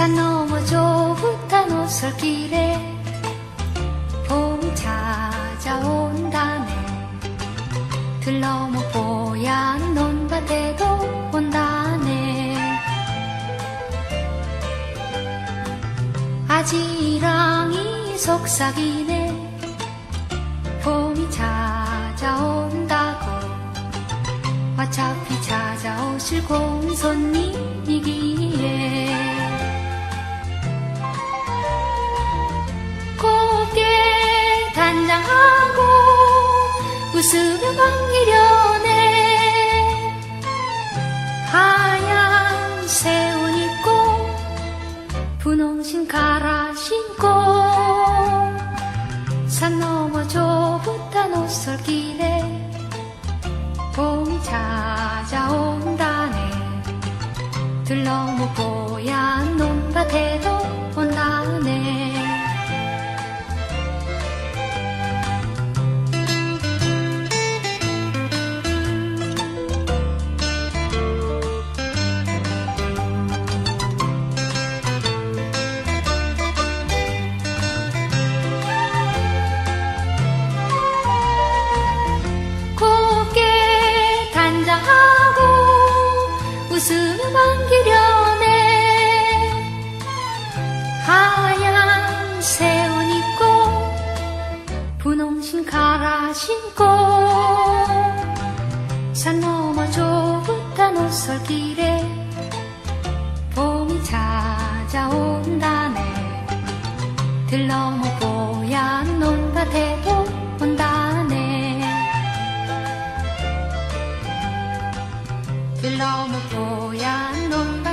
산 너머 좁은 오솔길에 봄이 찾아온다네. 들러머 뽀얀 논밭에도 온다네. 아지랑이 속삭이네. 봄이 찾아온다고. 어차피 찾아오실 공손님이기 웃으며 반기려네. 하얀 새 옷 입고 분홍신 갈아 신고. 산 너머 좁은 옷솔길에 봄이 찾아온다네. 들러무 뽀얀 논밭에도 분홍신 갈아 신고. 산 너머 좁은 옷솔길에 봄이 찾아온다네. 들러무 뽀얀 논밭에도 온다네. 들러무 뽀얀 논밭에도